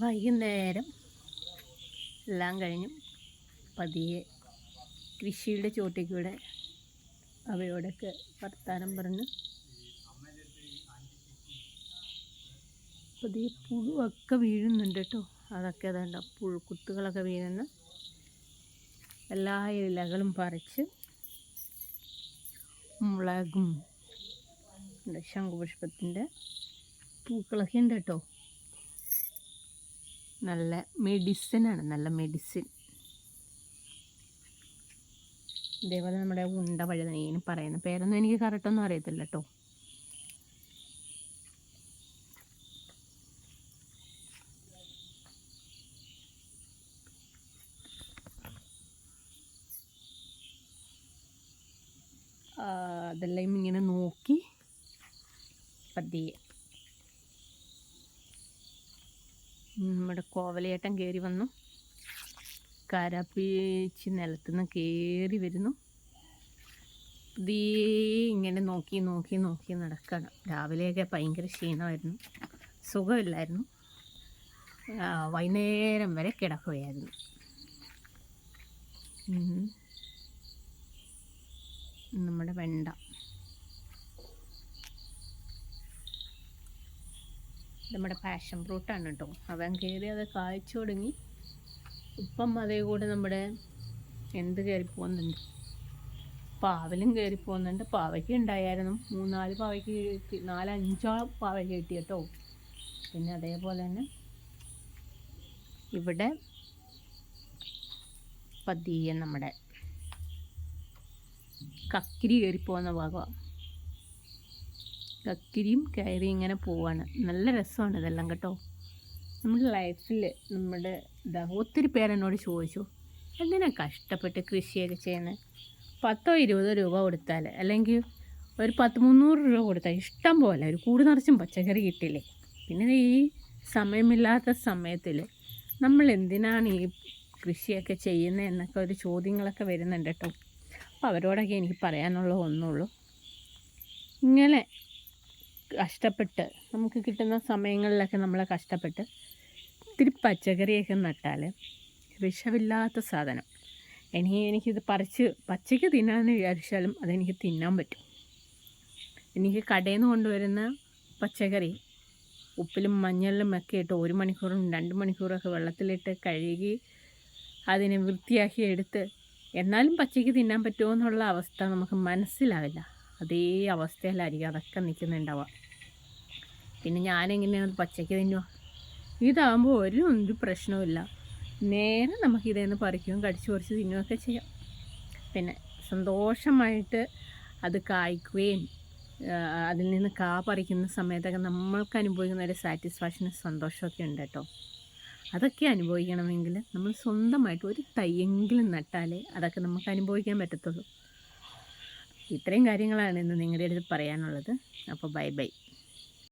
വൈകുന്നേരം എല്ലാം കഴിഞ്ഞു പതിയെ കൃഷിയുടെ ചോട്ടിക്കൂടെ അവയോടൊക്കെ വർത്താനം പറഞ്ഞ് പതിയെ പുഴുവൊക്കെ വീഴുന്നുണ്ട് കേട്ടോ. അതൊക്കെ അതല്ല പുഴുക്കുത്തുകളൊക്കെ വീഴുന്ന. എല്ലാ ഇലകളും പറിച്ച് മുളകും ശംഖുപുഷ്പത്തിന്റെ പൂക്കളൊക്കെ ഉണ്ട് കേട്ടോ. നല്ല മെഡിസിൻ ആണ് നല്ല മെഡിസിൻ ഇതേപോലെ നമ്മുടെ ഉണ്ട വഴുതനേന് പറയുന്ന പേരൊന്നും എനിക്ക് കറക്റ്റൊന്നും അറിയത്തില്ല കേട്ടോ അതെല്ലാം ഇങ്ങനെ നോക്കി പതിയെ. നമ്മുടെ കോവലയേട്ടൻ കയറി വന്നു. കാരാപ്പീച്ച് നിലത്തുനിന്ന് കയറി വരുന്നു. ദീ ഇങ്ങനെ നോക്കി നോക്കി നോക്കി നടക്കണം. രാവിലെയൊക്കെ ഭയങ്കര ക്ഷീണമായിരുന്നു. സുഖമില്ലായിരുന്നു. വൈകുന്നേരം വരെ കിടക്കുകയായിരുന്നു. നമ്മുടെ വെണ്ട. നമ്മുടെ പാഷൻ ഫ്രൂട്ടാണ് കേട്ടോ അവൻ കയറി അത് കായ്ച്ചു തുടങ്ങി. ഇപ്പം അതേ കൂടെ നമ്മുടെ എന്ത് കയറി പോകുന്നുണ്ട് പാവലും കയറി പോകുന്നുണ്ട് പാവയ്ക്ക് ഉണ്ടായിരുന്നു മൂന്നാൽ പാവയ്ക്ക് നാലഞ്ചോ പാവയ്ക്ക് കിട്ടി കേട്ടോ പിന്നെ അതേപോലെ തന്നെ ഇവിടെ പതിയെ നമ്മുടെ കക്കിരി കയറി പോകുന്ന ഭാഗമാണ് കക്കിരിയും കയറിയും ഇങ്ങനെ പോവാണ്. നല്ല രസമാണ് ഇതെല്ലാം കേട്ടോ. നമ്മുടെ ലൈഫിൽ നമ്മുടെ ഇതാ ഒത്തിരി പേരെന്നോട് ചോദിച്ചു എന്തിനാ കഷ്ടപ്പെട്ട് കൃഷിയൊക്കെ ചെയ്യുന്നത് പത്തോ ഇരുപതോ രൂപ കൊടുത്താൽ അല്ലെങ്കിൽ ഒരു പത്ത് മുന്നൂറ് രൂപ കൊടുത്താൽ ഇഷ്ടം പോലെ. ഒരു കൂട് നിറച്ചും പച്ചക്കറി കിട്ടില്ലേ? പിന്നെ ഈ സമയമില്ലാത്ത സമയത്തിൽ നമ്മൾ എന്തിനാണ് ഈ കൃഷിയൊക്കെ ചെയ്യുന്നത് എന്നൊക്കെ ഒരു ചോദ്യങ്ങളൊക്കെ വരുന്നുണ്ട് കേട്ടോ. അപ്പോൾ അവരോടൊക്കെ എനിക്ക് പറയാനുള്ള ഒന്നുള്ളൂ. ഇങ്ങനെ കഷ്ടപ്പെട്ട് നമുക്ക് കിട്ടുന്ന സമയങ്ങളിലൊക്കെ നമ്മൾ കഷ്ടപ്പെട്ട് ഇത്തിരി പച്ചക്കറിയൊക്കെ നട്ടാൽ വിഷമില്ലാത്ത സാധനം. ഇനി എനിക്കിത് പറിച്ച് പച്ചയ്ക്ക് തിന്നാമെന്ന് വിചാരിച്ചാലും അതെനിക്ക് തിന്നാൻ പറ്റും. എനിക്ക് കടയിൽ നിന്ന് കൊണ്ടുവരുന്ന പച്ചക്കറി ഉപ്പിലും മഞ്ഞളിലും ഒക്കെ ഇട്ട് ഒരു മണിക്കൂറും രണ്ട് മണിക്കൂറൊക്കെ വെള്ളത്തിലിട്ട് കഴുകി അതിനെ വൃത്തിയാക്കി എടുത്ത് എന്നാലും പച്ചയ്ക്ക് തിന്നാൻ പറ്റുമോ എന്നുള്ള അവസ്ഥ നമുക്ക് മനസ്സിലാവില്ല. അതേ അവസ്ഥയിലായിരിക്കും അതൊക്കെ നിൽക്കുന്നുണ്ടാവുക പിന്നെ ഞാനെങ്ങനെയാണ് പച്ചയ്ക്ക് തിന്നുക ഇതാകുമ്പോൾ ഒരു ഒരു പ്രശ്നവുമില്ല. നേരെ നമുക്ക് ഇതേന്ന് പറിക്കുകയും കടിച്ചു കുറച്ച് തിന്നുകയൊക്കെ ചെയ്യാം. പിന്നെ സന്തോഷമായിട്ട് അത് കായ്ക്കുകയും അതിൽ നിന്ന് കാ പറിക്കുന്ന സമയത്തൊക്കെ നമ്മൾക്ക് അനുഭവിക്കുന്ന ഒരു സാറ്റിസ്ഫാക്ഷനും സന്തോഷമൊക്കെ ഉണ്ട് കേട്ടോ. അതൊക്കെ അനുഭവിക്കണമെങ്കിൽ നമ്മൾ സ്വന്തമായിട്ട് ഒരു തയ്യെങ്കിലും നട്ടാലേ അതൊക്കെ നമുക്ക് അനുഭവിക്കാൻ പറ്റത്തുള്ളൂ. ഇത്രയും കാര്യങ്ങളാണ് ഇന്ന് നിങ്ങളുടെ അടുത്ത് പറയാനുള്ളത്. അപ്പോൾ ബൈ ബൈ.